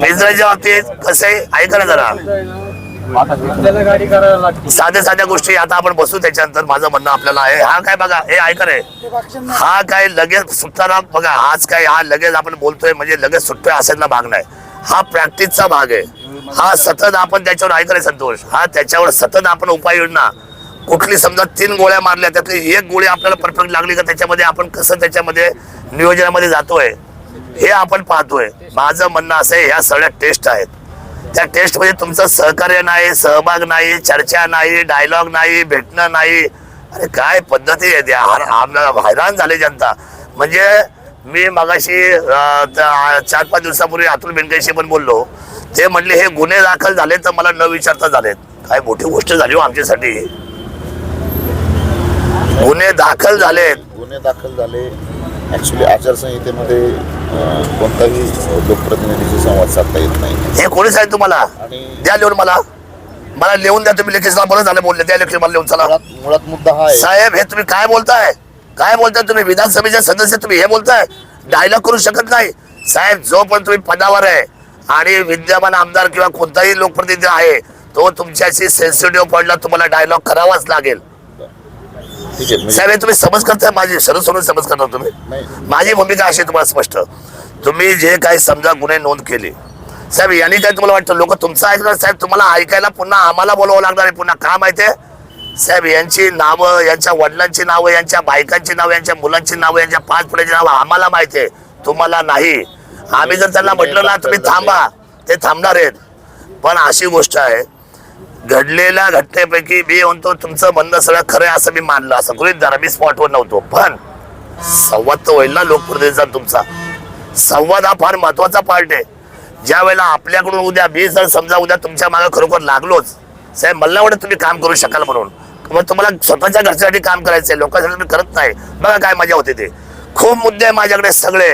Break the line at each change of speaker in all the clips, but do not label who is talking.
पिंजऱ्याच्या बाबतीत कसं ऐका ना जरा. साध्या साध्या गोष्टी आता आपण बसू त्याच्यानंतर. माझं म्हणणं आपल्याला आहे हा काय बघा हे ऐका रे. हा काय लगेच सुटताना बघा हाच काय हा लगेच आपण बोलतोय म्हणजे लगेच सुटतोय असायला भाग नाही. हा प्रॅक्टिसचा भाग आहे. हा सतत आपण त्याच्यावर ऐका संतोष हा त्याच्यावर सतत आपण उपाययोजना कुठली समजा तीन गोळ्या मारल्या त्यातली एक गोळी आपल्याला परफेक्ट लागली का त्याच्यामध्ये आपण कसं त्याच्यामध्ये नियोजनामध्ये जातोय? हे आपण पाहतोय. माझं म्हणणं असं आहे ह्या सगळ्या टेस्ट आहेत. त्या टेस्टमध्ये तुमचं सहकार्य नाही सहभाग नाही चर्चा नाही डायलॉग नाही भेटणं नाही. अरे काय पद्धती आहे त्या हैराण झाले जनता. म्हणजे मी मगाशी चार पाच दिवसापूर्वी अतुल बेनकेशी पण बोललो. ते म्हणले हे गुन्हे दाखल झाले तर मला न विचारता झालेत. काय मोठी गोष्ट झाली हो आमच्यासाठी. गुन्हे दाखल झालेत.
गुन्हे दाखल झाले. ऍक्च्युली आचारसंहितेमध्ये कोणताही लोकप्रतिनिधीशी संवाद साधता येत नाही.
हे कोणी सांगितलं तुम्हाला?
आणि
द्या लिहून मला. मला लिहून द्या तुम्ही लेखीसला बरं झालं बोलले. त्या लेखी मला लिहून चला.
मुळात मुळात मुद्दा हा आहे.
साहेब हे तुम्ही काय बोलताय? काय बोलताय तुम्ही? विधानसभेचे सदस्य तुम्ही हे बोलताय? डायलॉग करू शकत नाही. साहेब जो पण तुम्ही पदावर आहे आणि विद्यमान आमदार किंवा कोणताही लोकप्रतिनिधी आहे तो तुमच्याशी सेन्सिटिव्ह पडला तुम्हाला डायलॉग करावाच लागेल.
ठीक आहे म्हणजे
साहेब हे तुम्ही समज करताय माझी सरळ सोडून समज करणार तुम्ही?
नाही.
माझी भूमिका अशी आहे तुम्हाला स्पष्ट. तुम्ही जे काही समजा गुन्हे नोंद केले साहेब यांनी काय तुम्हाला वाटतं? लोक तुमचं ऐकणार साहेब तुम्हाला ऐकायला पुन्हा आम्हाला बोलावं लागणार आहे पुन्हा का माहितीये साहेब यांची नावं यांच्या वडिलांची नावं यांच्या बायकांची नावं यांच्या मुलांची नावं यांच्या पाच पुढ्याची नावं आम्हाला माहिती आहे. तुम्हाला नाही. आम्ही जर त्यांना म्हटलं ना तुम्ही थांबा. ते थांबणार आहेत. पण अशी गोष्ट आहे घडलेल्या घटनेपैकी मी म्हणतो तुमचं म्हणणं सगळं खरं आहे असं मी मानलं. असं गृहित धरा मी स्पॉटवर नव्हतो. पण संवाद तर होईल ना लोकप्रतिनिधीचा तुमचा. संवाद हा फार महत्त्वाचा पार्ट आहे. ज्या वेळेला आपल्याकडून उद्या मी जर समजा उद्या तुमच्या मागे खरोखर लागलोच साहेब मला वाटत तुम्ही काम करू शकाल म्हणून. मग तुम्हाला स्वतःच्या घरच्यासाठी काम करायचंय लोकांसाठी तुम्ही करत नाही. बघा काय मजा होते ते. खूप मुद्दे आहे माझ्याकडे सगळे.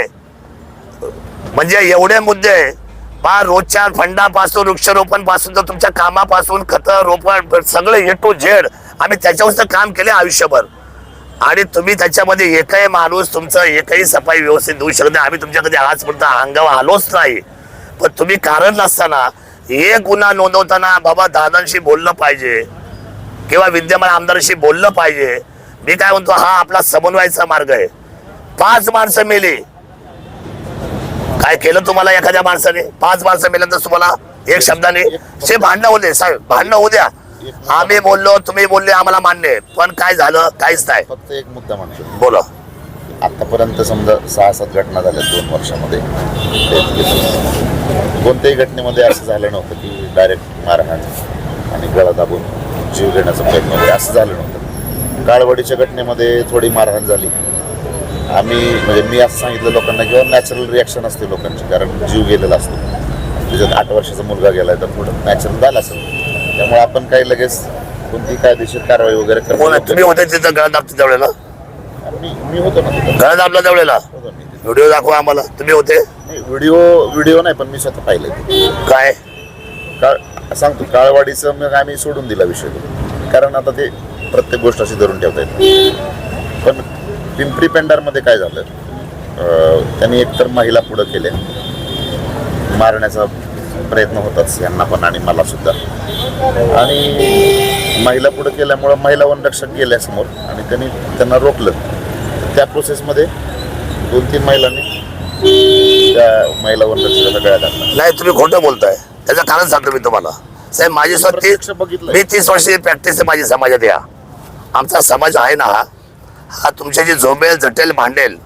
म्हणजे एवढे मुद्दे पा रोजच्या फंडापासून वृक्षारोपणपासून तर तुमच्या कामापासून खत रोपण सगळं ए टू झेड आम्ही त्याच्यावर तर काम केले आयुष्यभर. आणि तुम्ही त्याच्यामध्ये एकही माणूस तुमचं एकही सफाई व्यवस्थित देऊ शकत नाही. आम्ही तुमच्याकडे आजपर्यंत अंगावर आलोच नाही. पण तुम्ही कारण नसताना एक गुन्हा नोंदवताना बाबा दादांशी बोललं पाहिजे किंवा विद्यमान आमदारांशी बोललं पाहिजे. मी काय म्हणतो हा आपला समन्वयाचा मार्ग आहे. पाच माणसं मेली काय केलं तुम्हाला एखाद्या माणसाने? पाच माणसं मेल्यानंतर तुम्हाला एक शब्दाने ते भांडणं होते साहेब भांडणं होऊ द्या. आम्ही बोललो तुम्ही बोलले आम्हाला मान्य आहे. पण काय झालं? काहीच नाही.
फक्त एक मुद्दा म्हणतो
बोला.
आतापर्यंत समजा सहा सात घटना झाल्या दोन वर्षामध्ये. कोणत्याही घटनेमध्ये असं झालं नव्हतं की डायरेक्ट मारहाण आणि गळा दाबून जीव घेण्याचा प्रयत्न वगैरे असं झालं नव्हतं. काळवडीच्या घटनेमध्ये थोडी मारहाण झाली. आम्ही म्हणजे मी असं सांगितलं लोकांना किंवा नॅचरल रिॲक्शन असते लोकांची कारण जीव गेलेला असतो. त्याच्यात आठ वर्षाचा मुलगा गेलाय तर थोडं नॅचरल झालं असेल. त्यामुळे आपण काही लगेच कोणती कायदेशीर कारवाई वगैरे?
तुम्ही होते तिथं गळा दाबते त्यावेळेला?
मी मी होतो ना तिथं.
गळा दाबला त्यावेळेला?
होतो मी तिथं.
व्हिडिओ दाखवा आम्हाला. तुम्ही होते?
नाही, व्हिडिओ व्हिडिओ नाही पण मी स्वतः पाहिलं.
काय?
काळ सांगतो काळवाडीचं मग आम्ही सोडून दिला विषय. तो. कारण आता ते प्रत्येक गोष्ट अशी धरून ठेवता येत पण पिंपरी पेंडारमध्ये काय झालं? त्यांनी एकतर महिला पुढं केल्या मारण्याचा प्रयत्न होताच यांना पण आणि मला सुद्धा. आणि महिला पुढं केल्यामुळं महिला वनरक्षक गेल्या समोर आणि त्यांनी त्यांना रोखलं. त्या प्रोसेसमध्ये दोन तीन महिलांनी त्या महिला वनरक्षकाला गळ्या घातला.
नाही तुम्ही खोटं बोलताय. त्याचं कारण सांगतो मी तुम्हाला. साहेब माझी स्वतः
बघितलंय.
मी तीस वर्षाची प्रॅक्टिस आहे माझी समाजात या. आमचा समाज आहे ना हा. हा तुमच्याशी झोंबेल झटेल भांडेल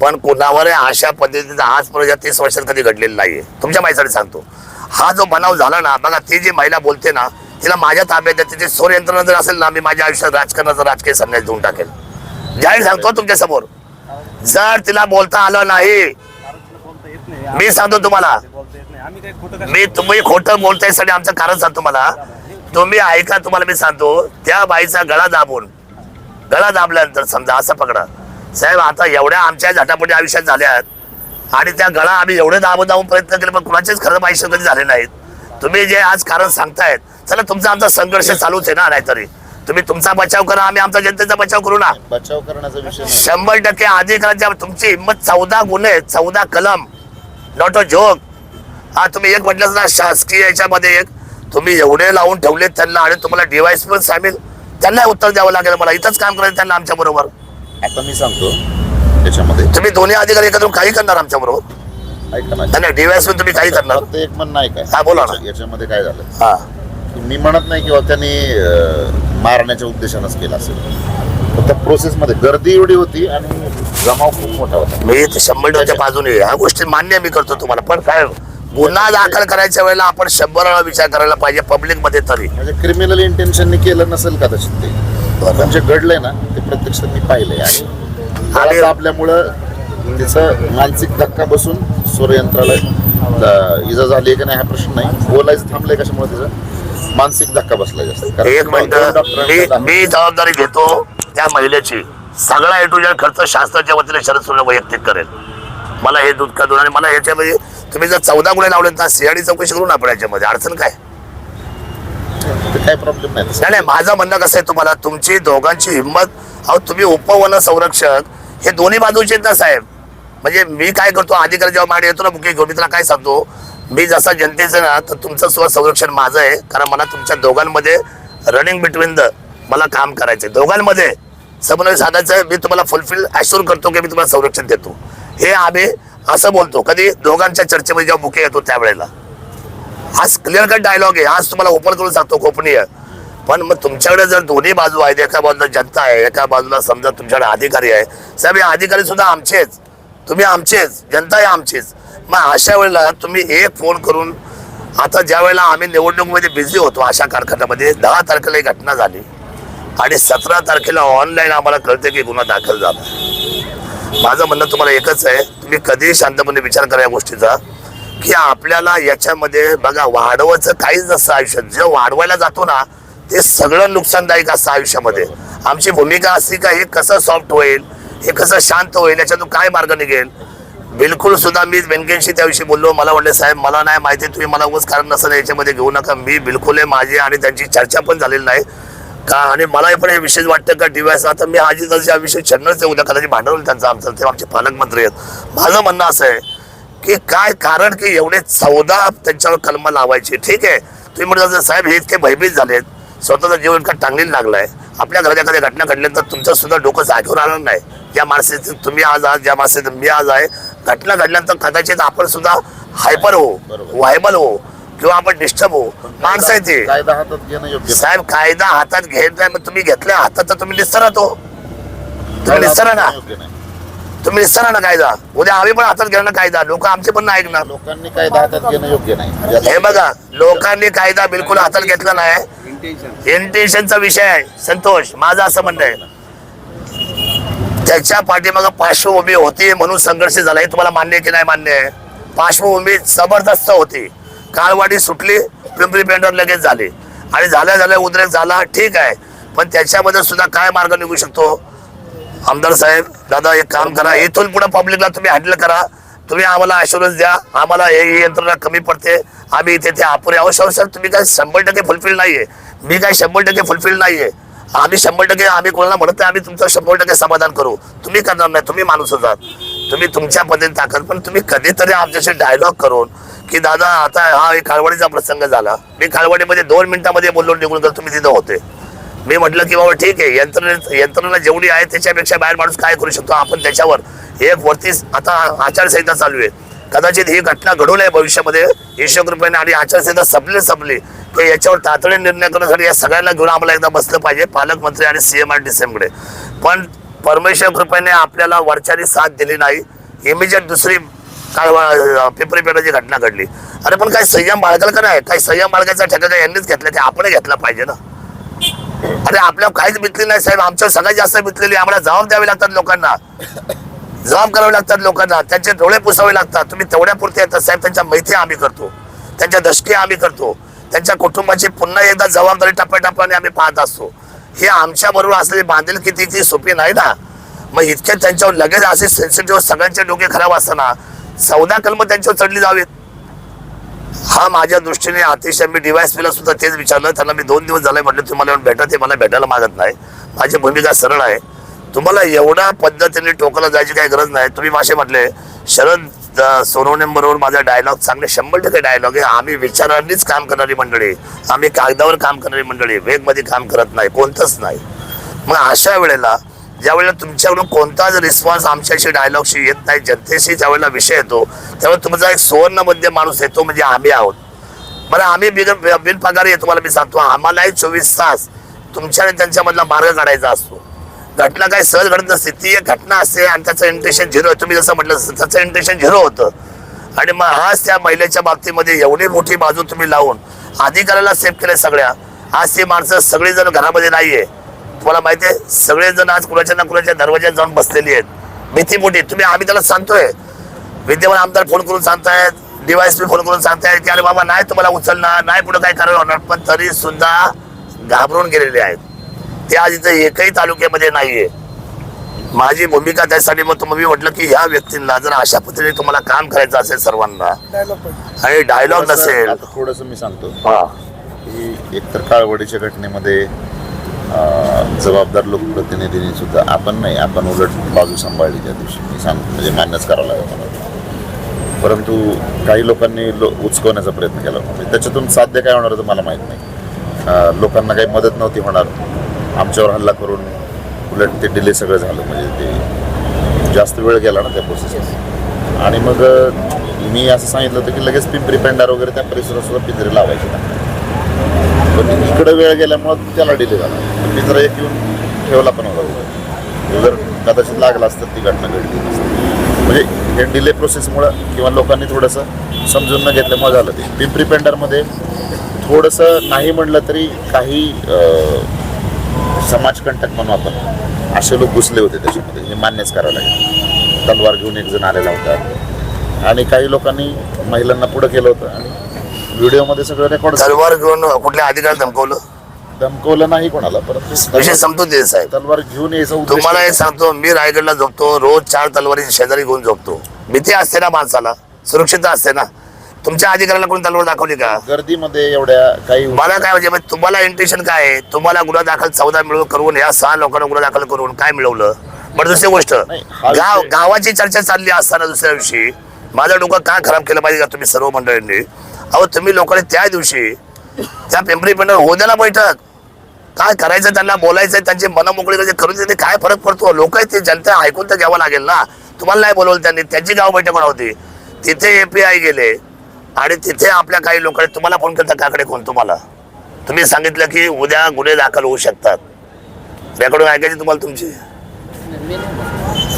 पण कुणावर अशा पद्धतीचा आजपर्यंत या तीस वर्षात कधी घडलेलं आहे तुमच्या माहितीसाठी सांगतो. हा जो बनाव झाला ना बघा ती जी महिला बोलते ना तिला माझ्या ताब्यात तिथे स्वरयंत्रणा सोर जर असेल ना मी माझ्या आयुष्यात राजकारणाचा राजकीय संन्यास देऊन टाकेल. जाहीर सांगतो तुमच्यासमोर जर तिला बोलता आलं नाही मी सांगतो तुम्हाला मी तुम्ही खोटं बोलताय आमचं कारण सांगतो मला तुम्ही ऐका तुम्हाला मी सांगतो त्या बाईचा गळा दाबून गळा दाबल्यानंतर समजा असं पकडा. साहेब आता एवढ्या आमच्या झटापटी आयुष्यात झाल्यात आणि त्या गळा आम्ही एवढे दाबून दाबून प्रयत्न केले पण कुणाचेच खरं आयुष्य कधी झाले नाहीत. तुम्ही जे आज कारण सांगतायत चला तुमचा आमचा संघर्ष चालूच आहे ना नाहीतरी. तुम्ही तुमचा बचाव करा आम्ही आमचा जनतेचा बचाव करू ना.
बचाव करण्याचा विषय
शंभर टक्के अधिकारांच्या तुमची हिंमत चौदा गुन्हे चौदा कलम. नॉट अ जोक हा तुम्ही एक म्हटलं ना शासकीय याच्यामध्ये एक. तुम्ही एवढे लावून ठेवले त्यांना आणि तुम्हाला डिवाइस पण सामील. त्यांना उत्तर द्यावं लागेल मला. इथंच काम करायचं त्यांना आमच्या बरोबर.
आता मी सांगतो त्याच्यामध्ये.
तुम्ही दोन्ही अधिकारी एकत्र काही करणार आमच्या बरोबर?
ऐका ना
नाही. डिवाइस पण तुम्ही काही करणार.
फक्त एक म्हणणं काय.
हा, बोला ना.
याच्या- याच्यामध्ये काय झालं?
हा.
की मी म्हणत नाही किंवा त्यांनी अं, मारण्याच्या उद्देशानंच केलं असेल. फक्त प्रोसेसमध्ये गर्दी एवढी होती आणि जमाव खूप मोठा होता.
मी ते शंभर टक्के बाजूने आहे. ह्या गोष्टी मान्य मी करतो तुम्हाला. पण काय गुन्हा दाखल करायच्या वेळेला आपण शंभर वेळा विचार करायला पाहिजे पब्लिकमध्ये तरी.
म्हणजे क्रिमिनल इंटेन्शनने केलं नसेल कदाचित ते? पण जे घडलंय ना ते प्रत्यक्षात मी पाहिलंय. आणि
आणि-
आपल्यामुळं त्याचं मानसिक धक्का बसून सूर्ययंत्राला अं, इजा झाली का नाही हा प्रश्न नाही. बोलायचं थांबलंय कशामुळे त्याचा मानसिक धक्का बसला जास्त.
एक मिनिट. मी जबाबदारी घेतो त्या महिलेची. सगळा ए टू जेड खर्च शासनाच्या वतीने शरद सोडून वैयक्तिक करेल. मला हे दूध का दूध आणि मला याच्यामध्ये तुम्ही जर चौदा गुन्हे लावले तर सीआयडी चौकशी करू ना आपण याच्यामध्ये अडचण काय?
काय प्रॉब्लेम नाही.
नाही माझं म्हणणं कसं आहे तुम्हाला तुमची दोघांची हिंमत अहो तुम्ही उपवन संरक्षक हे दोन्ही बाजूचे आहेत ना साहेब. म्हणजे मी काय करतो अधिकारी जेव्हा मागे येतो ना बुके घेऊन मी त्याला काय सांगतो मी जसा जनतेचं ना तर तुमचं सुद्धा संरक्षण माझं आहे कारण मला तुमच्या दोघांमध्ये रनिंग बिटवीन द मला काम करायचं आहे दोघांमध्ये समन्वय साधायचं मी तुम्हाला फुलफिल ॲश्युअर करतो की मी तुम्हाला संरक्षण देतो. हे आम्ही असं बोलतो. कधी दोघांच्या चर्चेमध्ये जेव्हा बुके येतो त्यावेळेला. आज क्लिअर कट डायलॉग आहे. आज तुम्हाला ओपन करून सांगतो गोपनीय. पण मग तुमच्याकडे जर दोन्ही बाजू आहेत एका बाजूला जनता आहे एका बाजूला समजा तुमच्याकडे अधिकारी आहे. साहेब हे अधिकारी सुद्धा आमचेच. तुम्ही आमचेच. जनता आहे आमचीच. मग अशा वेळेला तुम्ही एक फोन करून आता ज्या वेळेला आम्ही निवडणुकीमध्ये बिझी होतो अशा कारखान्यामध्ये दहा तारखेला एक घटना झाली. आणि सतरा तारखेला ऑनलाईन आम्हाला कळते की गुन्हा दाखल झाला. माझं म्हणणं तुम्हाला एकच आहे तुम्ही कधीही शांतपणे विचार करा या गोष्टीचा की आपल्याला याच्यामध्ये बघा वाढवायचं काहीच नसतं आयुष्यात. जे वाढवायला जातो ना ते सगळं नुकसानदायक असतं आयुष्यामध्ये. आमची भूमिका असती का हे कसं सॉफ्ट होईल हे कसं शांत होईल याच्यातून काय मार्ग निघेल? बिलकुल सुद्धा मी व्यंकटेशशी त्याविषयी बोललो. मला म्हटलं साहेब मला नाही माहिती तुम्ही मला उगाच कारण नसेल याच्यामध्ये घेऊ नका. मी बिलकुल आहे माझी आणि त्यांची चर्चा पण झालेली नाही. का? आणि मला पण हे विशेष वाटतं का डीवायस आता मी आजी हा विषय छंडच आहे उद्या कदाचित भांडण होईल त्यांचं आमचं ते आमचे पालकमंत्री आहेत. माझं म्हणणं असं आहे की काय कारण की एवढे चौदा त्यांच्यावर कलम लावायची? ठीक आहे. तुम्ही म्हणता साहेब हे इतके भयभीत झालेत स्वतःचं जीवन इतका टांगलेलं लागलाय? आपल्या घरात एखाद्या घटना घडल्यानंतर तुमचं सुद्धा डोकं जागेवर आलं नाही. या माणसाचं तुम्ही आज आहात ज्या माणसाचं मी आज आहे. घटना घडल्यानंतर कदाचित आपण सुद्धा हायपर हो. व्हायबल हो. किंवा आपण डिस्टर्ब हो माणसं आहे ते.
कायदा हातात घेणं योग्य नाही.
साहेब कायदा हातात घेत नाही मग तुम्ही घेतल्या हातात तर तुम्ही निस्तरात हो. तुम्ही निस्तरा ना.
योग्य नाही.
तुम्ही निस्तरा ना कायदा. उद्या आम्ही पण हातात घेणार कायदा. लोक आमचे पण नाही ऐकणार.
लोकांनी कायदा हातात घेणं योग्य नाही. म्हणजे आता-
हे बघा लोकांनी कायदा बिलकुल हातात घेतला नाही.
इंटेन्शन
इंटेन्शनचा विषय आहे. संतोष माझं असं म्हणणं आहे. त्याच्या पाठीमागं पार्श्वभूमी होती म्हणून संघर्ष झाला. हे तुम्हाला मान्य की नाही मान्य आहे? पार्श्वभूमी जबरदस्त होती. काळवाडी सुटली पिंपरी पेंढर लगेच झाली. आणि झाल्या झाल्या उद्रेक झाला ठीक आहे. पण त्याच्यामध्ये सुद्धा काय मार्ग निघू शकतो? आमदार साहेब दादा एक काम करा. इथून पुढे पब्लिकला तुम्ही हँडल करा. तुम्ही आम्हाला अशुरन्स द्या. आम्हाला हे यंत्रणा कमी पडते. आम्ही इथे ते अपुरे अवश्य तुम्ही काय शंभर टक्के फुलफिल नाहीये. मी काय शंभर टक्के फुलफिल नाहीये. आम्ही शंभर टक्के आम्ही कोणाला म्हणत नाही आम्ही तुमचं शंभर टक्के समाधान करू. तुम्ही करणार नाही. तुम्ही माणूस होतात. तुम्ही तुमच्या पद्धतीने ताकद पण तुम्ही कधीतरी आमच्याशी डायलॉग करून की दादा आता हा एक खालवाडीचा प्रसंग झाला. मी खालवाडीमध्ये दोन मिनिटामध्ये बोललो निघून गेलो तुम्ही तिथं होते. मी म्हटलं की बाबा ठीक आहे यंत्रणे यंत्रणा जेवढी आहे त्याच्यापेक्षा बाहेर माणूस काय करू शकतो? आपण त्याच्यावर एक वरती आता आचारसंहिता चालू आहे. कदाचित ही घटना घडू नये भविष्यामध्ये. ईश्वर कृपेने आणि आचारसंहिता संपली संपली. की याच्यावर तातडीने निर्णय करण्यासाठी या सगळ्यांना घेऊन आम्हाला एकदा बसलं पाहिजे पालकमंत्री आणि सीएम आणि डीसीएमकडे पण परमेश्वर कृपेने आपल्याला वरच्याने साथ दिली नाही. इमिजिएट दुसरी काळ पिंपरी घटना घडली. अरे पण काय संयम बाळगाल का नाही? काही संयम बाळगायचा ठेका काय यांनीच घेतला? ते आपण घेतला पाहिजे ना. अरे आपल्या काहीच बितली नाही साहेब. आमच्या सगळ्यात जास्त बितलेली आम्हाला जबाब द्यावे लागतात लोकांना. जबाब करावे लागतात लोकांना. त्यांचे डोळे पुसावे लागतात. तुम्ही तेवढ्या पुरते येतात साहेब. त्यांच्या मैत्री आम्ही करतो. त्यांच्या दशके आम्ही करतो. त्यांच्या कुटुंबाची पुन्हा एकदा जबाबदारी टप्प्याटप्प्याने आम्ही पाहत असतो. हे आमच्या बरोबर असलेली बांधील किती ती सोपी नाही ना? मग इतके त्यांच्यावर लगेच असे सेन्सिटिव्ह सगळ्यांचे डोके खराब असताना चौदा कलम त्यांच्यावर चढली जावीत. हा माझ्या दृष्टीने अतिशय मी डिवायस ला सुद्धा तेच विचारलं. त्यांना मी दोन दिवस झाले म्हटलं तुम्हाला येऊन भेटा ते मला भेटायला मागत नाही. माझी भूमिका सरळ आहे. तुम्हाला एवढ्या पद्धतीने टोकाला जायची काही गरज नाही. तुम्ही मासे म्हटले शरद सोनवणे बरोबर माझा डायलॉग चांगले शंभर टक्के डायलॉग आहे. आम्ही विचारांनीच काम करणारी मंडळी. आम्ही कागदावर काम करणारी मंडळी. वेगमध्ये काम करत नाही. कोणतंच नाही. मग अशा वेळेला ज्यावेळेला तुमच्याकडून कोणताच रिस्पॉन्स आमच्याशी डायलॉगशी येत नाही जनतेशी ज्यावेळेला विषय येतो त्यावेळेला तुमचा एक सुवर्णमध्ये माणूस येतो म्हणजे आम्ही आहोत. बरं आम्ही बिगर बिनपगारी आहे तुम्हाला मी सांगतो आम्हालाही चोवीस तास तुमच्या आणि त्यांच्यामधला मार्ग काढायचा असतो. घटना काही सहज घडत नसते ती एक घटना असते आणि त्याचं इंटेन्शन झिरो आहे. तुम्ही जसं म्हटलं त्याचं इंटेन्शन झिरो होतं. आणि मग हाच त्या महिलेच्या बाबतीमध्ये एवढी मोठी बाजू तुम्ही लावून अधिकाऱ्याला सेफ केले सगळ्या. आज ती माणसं सगळीजण घरामध्ये नाही आहे तुम्हाला माहिती आहे सगळेजण आज कुणाच्या ना कुणाच्या दरवाज्यात जाऊन बसलेली आहेत. भीती मोठी तुम्ही आम्ही त्याला सांगतोय. विद्यमान आमदार फोन करून सांगतायत डीवायसपी फोन करून सांगतायत की अरे बाबा नाही तुम्हाला उचलणार नाही पुढे काय कारवाई होणार पण तरी सुद्धा घाबरून गेलेले आहेत. ते आज इथं एकही तालुक्यामध्ये नाहीये. माझी भूमिका त्यासाठी मग तुम्ही म्हटलं की ह्या व्यक्तींना जर अशा पद्धतीने तुम्हाला काम करायचं असेल सर्वांना आणि डायलॉग नसेल
थोडंसं मी सांगतो.
हा.
एकतर काळवडीच्या घटनेमध्ये जबाबदार लोकप्रतिनिधींनी सुद्धा आपण नाही आपण उलट बाजू सांभाळली त्या दिवशी. मी सांग म्हणजे मान्यच करावं लागेल मला. परंतु काही लोकांनी लो उचकवण्याचा प्रयत्न केला म्हणजे त्याच्यातून साध्य काय होणार होतं मला माहीत नाही. लोकांना काही मदत नव्हती होणार. आमच्यावर हल्ला करून उलट ते डिले सगळं झालं. म्हणजे ते जास्त वेळ गेला ना त्या प्रोसेस आणि मग मी असं सांगितलं होतं की लगेच पिंपरी पेंडार वगैरे त्या परिसरात सुद्धा पिंजरे लावायचे. पण इकडं वेळ गेल्यामुळं त्याला डिले झाला. मी जरा एक येऊन ठेवला पण होता. जर कदाचित लागला असतं ती घटना घडली नसती. म्हणजे हे डिले प्रोसेसमुळं किंवा लोकांनी थोडंसं समजून न घेतल्यामुळं झालं ते. पिंपरी पेंडरमध्ये थोडंसं नाही म्हणलं तरी काही समाजकंटक म्हणू आपण. असे लोक घुसले होते त्याच्यामध्ये. हे मान्यच करावं लागेल. तलवार घेऊन एक जण आलेला होता. आणि काही लोकांनी महिलांना पुढं केलं होतं. आणि व्हिडिओमध्ये सगळं रेकॉर्ड
तलवार घेऊन कुठल्या अधिकारी धमकवलं?
धमकवलं नाही कोणाला परंतु
विषय संपतो ते साहेब.
तलवार घेऊन यायचा उद्देश
तुम्हाला हे सांगतो मी रायगडला झोपतो रोज चार तलवारी शेजारी घेऊन झोपतो. भीती असते ना माणसाला सुरक्षितता असते ना. तुमच्या अधिकाऱ्याला कोणी तलवार दाखवली का?
गर्दीमध्ये एवढ्या काही
मला काय म्हणजे तुम्हाला इंटेन्शन काय आहे? तुम्हाला गुन्हा दाखल चौदा मिळवून करून या सहा लोकांना गुन्हा दाखल करून काय मिळवलं? बरं दुसरी गोष्ट.
नाही, हा
गाव
विषय-
गावाची चर्चा चालली असताना दुसऱ्या दिवशी माझं डोकं काय खराब केलं पाहिजे का तुम्ही सर्व मंडळींनी? अहो तुम्ही लोकांनी त्या दिवशी त्या पिंपरी पिंडर होऊ द्या ना बैठक. काय करायचं त्यांना बोलायचं त्यांची मन मोकळी करायची करून देते काय फरक पडतो? लोक आहेत ते जनता ऐकून तर घ्यावं लागेल ना. तुम्हाला नाही बोलवलं त्यांनी त्यांची गाव बैठक होती. तिथे एम पी आय गेले आणि तिथे आपल्या काही लोकांनी तुम्हाला फोन करता काकडे कोण? तुम्हाला. तुम्ही सांगितलं की उद्या गुन्हे दाखल होऊ शकतात. रेकॉर्डिंग ऐकायची तुम्हाला तुमची?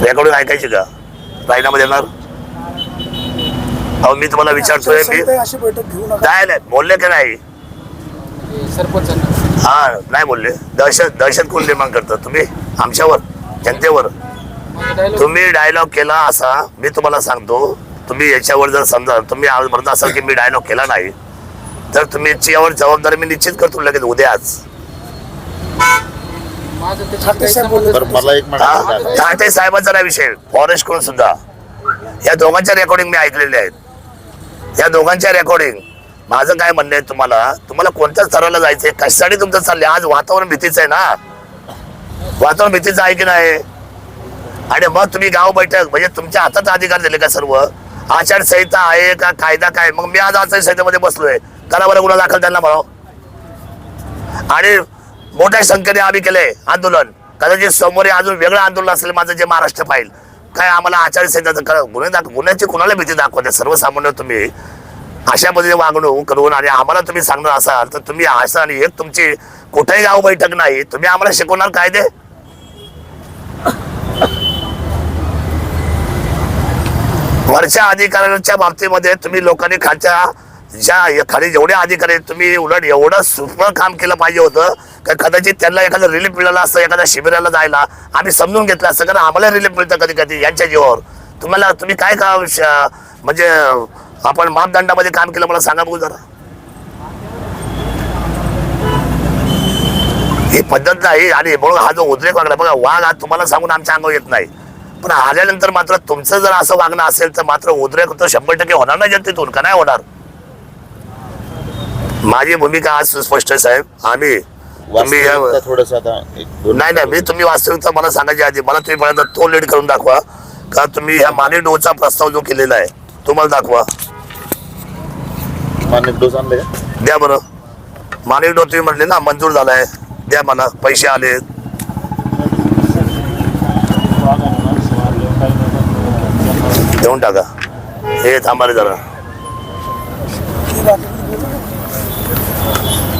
रेकॉर्डिंग ऐकायची का? राजीनामा देणार अहो मी तुम्हाला विचारतोय मी
अशी बैठक घेऊ नका.
नाही नाही बोलले का नाही?
सरपंच
हा नाही बोलले. दहशत दहशत कोण निर्माण करतात तुम्ही? आमच्यावर जनतेवर. तुम्ही डायलॉग केला असा मी तुम्हाला सांगतो. तुम्ही याच्यावर जर समजा तुम्ही आज म्हणत असाल की मी डायलॉग केला नाही तर तुम्ही याच्यावर जबाबदारी मी निश्चित करतो लगेच उद्याच
बरं मला एक म्हणायचं आहे.
ठाकरे साहेबांचा नाही विषय. फॉरेस्टकडून सुद्धा. या दोघांच्या रेकॉर्डिंग मी ऐकलेल्या आहेत. या दोघांच्या रेकॉर्डिंग माझं काय म्हणणं आहे तुम्हाला? तुम्हाला कोणत्या स्तराला जायचंय? कशासाठी तुमचं चाललंय? आज वातावरण भीतीचं आहे ना? वातावरण भीतीचं आहे की नाही? आणि मग तुम्ही गाव बैठक म्हणजे तुमच्या हातात अधिकार दिले का सर्व? आचारसंहिता आहे का कायदा काय? मग मी आज आचारसंहितेमध्ये बसलोय. त्याला बरं गुन्हा दाखल त्यांना म्हणा आणि मोठ्या संख्येने आम्ही केले आंदोलन. कदाचित समोर अजून वेगळं आंदोलन असेल माझं जे महाराष्ट्र पाहिजे काय आम्हाला आचारसंहिताचं करा गुन्हे दाख गुन्ह्याची कुणाला भीती दाखवते सर्वसामान्य तुम्ही अशा पद्धतीने वागणूक करून आणि आम्हाला तुम्ही सांगणार असाल तर तुम्ही असं आणि एक तुमची कुठेही गाव बैठक नाही तुम्ही आम्हाला शिकवणार कायदे? वरच्या अधिकाऱ्यांच्या बाबतीमध्ये तुम्ही लोकांनी खालच्या ज्या खाली जेवढे अधिकारी आहेत, तुम्ही उलट एवढं सुपर काम केलं पाहिजे होतं का कदाचित त्यांना एखादं रिलीफ मिळालं असतं एखाद्या शिबिराला जायला. आम्ही समजून घेतलं असतं कारण आम्हाला रिलीफ मिळतं कधी कधी यांच्या जीवावर. तुम्हाला तुम्ही काय का म्हणजे आपण मापदंडामध्ये काम केलं मला सांगा बघू जरा. ही पद्धत नाही आणि म्हणून हा जो उद्रेक वागला बघा वाघ हा तुम्हाला सांगून आमच्या अंगावर येत नाही. पण आल्यानंतर मात्र तुमचं जर असं वागणं असेल तर मात्र उद्रेक तर शंभर टक्के होणार नाही जनतेतून का नाही होणार? माझी भूमिका आज सुस्पष्ट आहे साहेब. आम्ही तुम्ही या-
वास्तविकता थोडंसं
नाही नाही मी तुम्ही वास्तविकता मला सांगायची आधी. मला तुम्ही पहिल्यांदा तो लीड करून दाखवा. का तुम्ही ह्या माने डोचा प्रस्ताव जो केलेला आहे तुम्हाला दाखवा.
मान्य डोस आणले का?
द्या बरं. माणिक डो तुम्ही म्हटले ना मंजूर झालाय. द्या मला पैसे आले. देऊन टाका. हे थांबा रे जरा.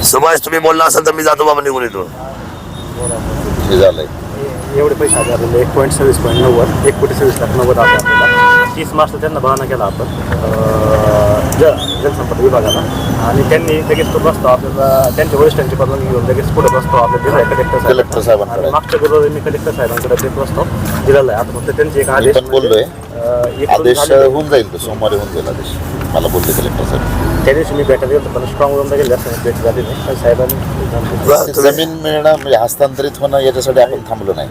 सुभाष तुम्ही बोलला असेल तर मी जातो बाबा निघून
हे झालंय.
एवढे पैसे आले आपल्याला एक पॉईंट सव्वीस पॉईंट नव्वद एक कोटी सव्वीस लाख नव्वद आले आपल्याला तीस मार्चला त्यांना बहाणा केला आपण. अं, ज जलसंपदा विभागाला. आणि त्यांनी लगेच तो प्रस्ताव आपल्याला त्यांच्या वरिष्ठांची परवानगी घेऊन लगेच पुढे प्रस्ताव आपल्याला दिला कलेक्टर
कलेक्टर साहेबांकडे.
आणि मागच्या गुरुवारी मी कलेक्टर साहेबांकडे ते प्रस्ताव दिलेला आहे. आता फक्त त्यांचे एक आदेश
पण बोललोय.
अं, एक करून
आदेश
झालेलं आहे.
होऊन जाईल तो सोमवारी होऊन जाईल आदेश. मला बोलले कलेक्टर साहेब
त्या दिवशी मी भेटायला गेलो पण स्ट्रॉंग रूमला गेले असताना भेट झाली नाही. पण साहेबांनी
बरं,
ते
तुम्ही-
जमीन मिळणं म्हणजे हस्तांतरित होणं याच्यासाठी आपण थांबलो नाही.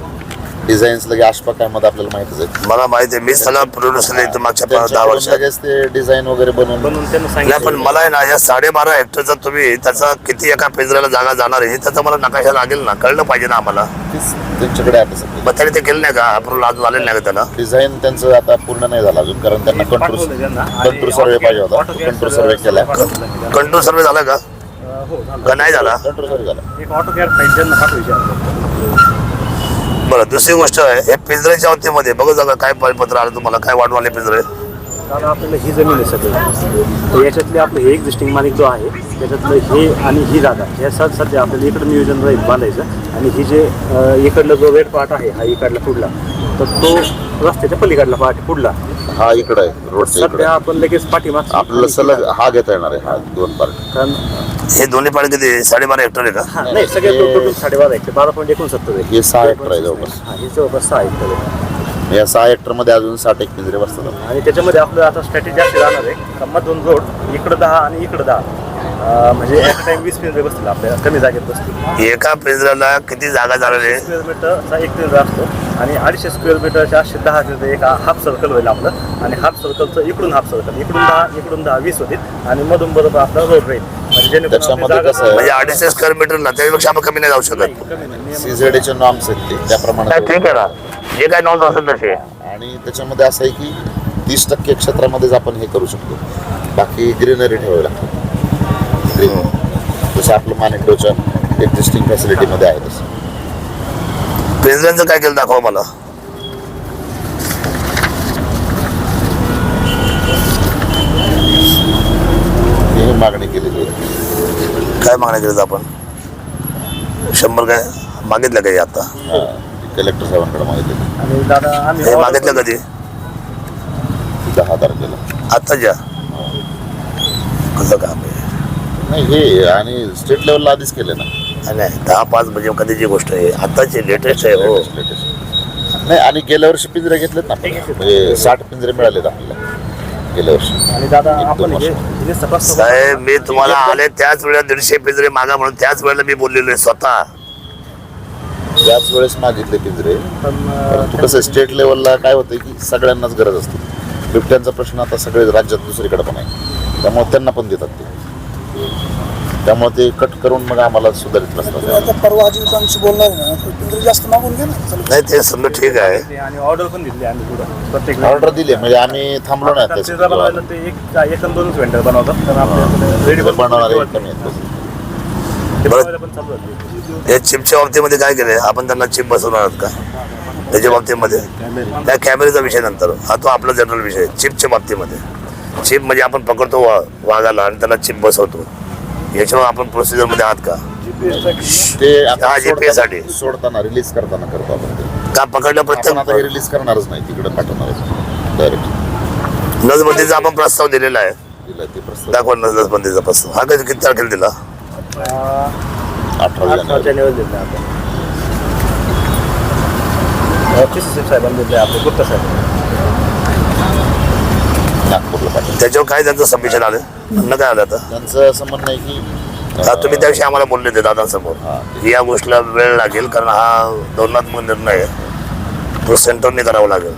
डिझाईन्स लगे आशपा काय मध्ये आपल्याला माहितच आहे
मला माहिती आहे मी सगळं प्रोड्युसर इथं मागच्या पा- दहा
त्यांच्याकडून
वर्षात
लगेच ते डिझाईन वगैरे बनवून
बनवून त्यांना
नाही पण
सांगितलं
मला आहे ना या साडेबारा हेक्टरचा तुम्ही त्याचा किती एका पिंजऱ्याला जागा जाणार आहे हे त्याचा मला नकाशा लागेल ना कळलं पाहिजे ना आम्हाला.
तीच त्यांच्याकडे सध्या
मग त्याने ते केलं नाही का? अप्रूव्हल अजून आलेलं नाही का त्याला?
डिझाईन त्यांचं आता पूर्ण नाही झालं अजून कारण त्यांना कंट्रोल
पाठवलं त्यांना. आणि
कंट्रोल सर्वे पाहिजे होता.
AutoCAD
कंट्रोल सर्वे केला.
पाठवलं त्यांना.
कंट्रोल सर्वे झाला का?
अं, हो झालं.
का नाही झाला?
कंट्रोल सर्वे झाला.
एक ऑटो त्यांना पाठवायची आहे.
बरं दुसरी गोष्ट आहे हे पिंजऱ्याच्या बाबतीमध्ये बघू जागा काय पत्र आलं तुम्हाला काय वाढून आले पिंजरे?
कारण आपल्याला ही जमीन आहे सगळी. तर याच्यातले आपलं हे एक्झिस्टिंग मालिक जो आहे त्याच्यातलं हे आणि ही जागा ह्या सद सध्या आपल्याला इकडं नियोजन राहील बांधायचं. आणि ही जे इकडलं जो रेड पार्ट आहे हा इकडला पुढला. तर तो रस्त्याच्या पलीकडला पार्ट पुढला.
हा इकडे आहे रोडच्या इकडे.
सध्या आपण लगेच पाठीमाग
आपल्याला सलग हा घेता येणार आहे हा दोन पार्ट.
कारण
हे दोन्ही पाणी किती साडेबारा हेक्टर आहे का?
हा नाही सगळे
हे-
टोटल साडेबारा आहे बारा पॉईंट एकोणसत्तर आहे.
हे सहा हेक्टर आहे जवळपास.
हा हे जवळपास सहा हेक्टर आहे.
या सहा हेक्टरमध्ये अजून साठ एक पिंजरे बसतात.
आणि त्याच्यामध्ये आपलं आता स्ट्रॅटेजी अशी राहणार आहे का मधून रोड इकडं दहा आणि इकडं दहा. अं, म्हणजे ॲट टाइम वीस पिंजरे बसतील आपल्या कमी जागेत बसतील.
एका पिंजऱ्याला किती जागा जाणार आहे?
स्क्वेअर मीटरचा एक पिंजरा असतो. आणि अडीचशे स्क्वेअर मीटरच्या असे दहा पिंजरे एक हाफ सर्कल होईल आपलं. आणि हाफ सर्कलचं इकडून हाफ सर्कल इकडून दहा इकडून दहा वीस होतील. आणि मधून बरोबर आपला रोड राहील. म्हणजे
त्याच्यामध्ये कसं?
म्हणजे अडीचशे स्क्वेअर मीटरला त्याच्यापेक्षा आपण कमी नाही जाऊ शकत.
सीझेडचे नॉर्म्स आहेत ते त्याप्रमाणे
नाही, ठीक आहे ना. जे काय नॉन असेल तसे.
आणि त्याच्यामध्ये असं आहे की तीस टक्के क्षेत्रामध्येच आपण हे करू शकतो. बाकी ग्रीनरी ठेवावी लागते. ग्रीन जसं आपलं मानेकडोच्या एक्झिस्टिंग फॅसिलिटीमध्ये आहे तसं.
पिंजऱ्यांचं काय केलं दाखवा मला.
ही मागणी केलेली आहे
काय मागण्या केलं आपण? शंभर काय? मागितलं काही आता?
हा, कलेक्टर साहेबांकडे मागितली
आणि दादा आम्ही
हे मागितलं कधी?
दहा तारखेला
आता ज्या? कसं काम आहे?
नाही हे आणि स्टेट लेवलला आधीच केले ना.
नाही, दहा पाच म्हणजे कधीची गोष्ट आहे आताची लेटेस्ट आहे हो.
Latest, latest. नाही आणि गेल्या वर्षी पिंजरे घेतलेत ना. म्हणजे साठ पिंजरे मिळालेत आपल्याला. गेल्या वर्षी.
आणि दादा आपण हे
साहेब मी तुम्हाला आले त्याच वेळेला दीडशे पिंजरे मागा म्हणून त्याच वेळेला मी बोललेलो आहे स्वतः.
त्याच वेळेस मागितले पिंजरे.
पण
परंतु कसं स्टेट लेवलला काय होतं की सगळ्यांनाच गरज असते. बिबट्यांचा प्रश्न आता सगळे राज्यात दुसरीकडे पण आहे. त्यामुळे त्यांना पण देतात ते. त्यामुळे ते कट करून मग आम्हाला सुधारित नसतात
आता परवा अजिंक्यांशी बोलणार आहे ना जास्त मागून घे ना. चला.
नाही ते समजा ठीक आहे.
आणि ऑर्डर पण दिली आम्ही पुढं. प्रत्येक
ऑर्डर दिली म्हणजे आम्ही थांबलो नाही
आता बनवायला
त्याचं.
ते एक एक आणि दोनच वेंडर बनवतात. तर आपल्याकडे रेडी
बनवणारे कमी आहेत.
ते बनवायला पण चालू
हे चिपच्या बाबतीमध्ये काय केलंय? आपण त्यांना चिप बसवणार आहात का? त्याच्या बाबतीमध्ये. त्या कॅमेऱ्याचा विषय नंतर. हा तो आपला जनरल विषय आहे. चिपच्या बाबतीमध्ये. चिप म्हणजे आपण पकडतो वा वाघाला आणि त्याला चिप बसवतो. याच्यावर आपण प्रोसिजरमध्ये आहात का?
ते आता
हा, साठी.
सोडताना- रिलीज करताना करतो आपण ते.
का पकडलं
आपण आता हे
प्रत्येक
रिलीज करणारच नाही तिकडे पाठवणार डायरेक्ट
नसबंदीचा आपण प्रस्ताव दिलेला आहे.
दिला ते प्रस्ताव.
दाखवा नसबंदीचा प्रस्ताव. हा कधी किती तारखेला दिला?
अठरा
अठरा
जानेवारी
जानेवारी दिले आपण. पी सी साहेबांनी दिले आपले गुप्ता साहेब
त्याच्यावर काय त्यांचं सबमिशन आलं? म्हणणं काय आलं आता?
त्यांचं असं म्हणणं आहे की
हा, तुम्ही त्याविषयी आम्हाला बोलले होते दादांसमोर.
हा.
की या गोष्टीला वेळ लागेल कारण हा धोरणात्मक निर्णय आहे. तो सेंटरने करावा लागेल.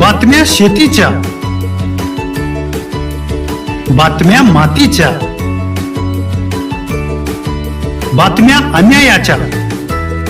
बातम्या शेतीच्या बातम्या मातीच्या बातम्या अन्यायाच्या.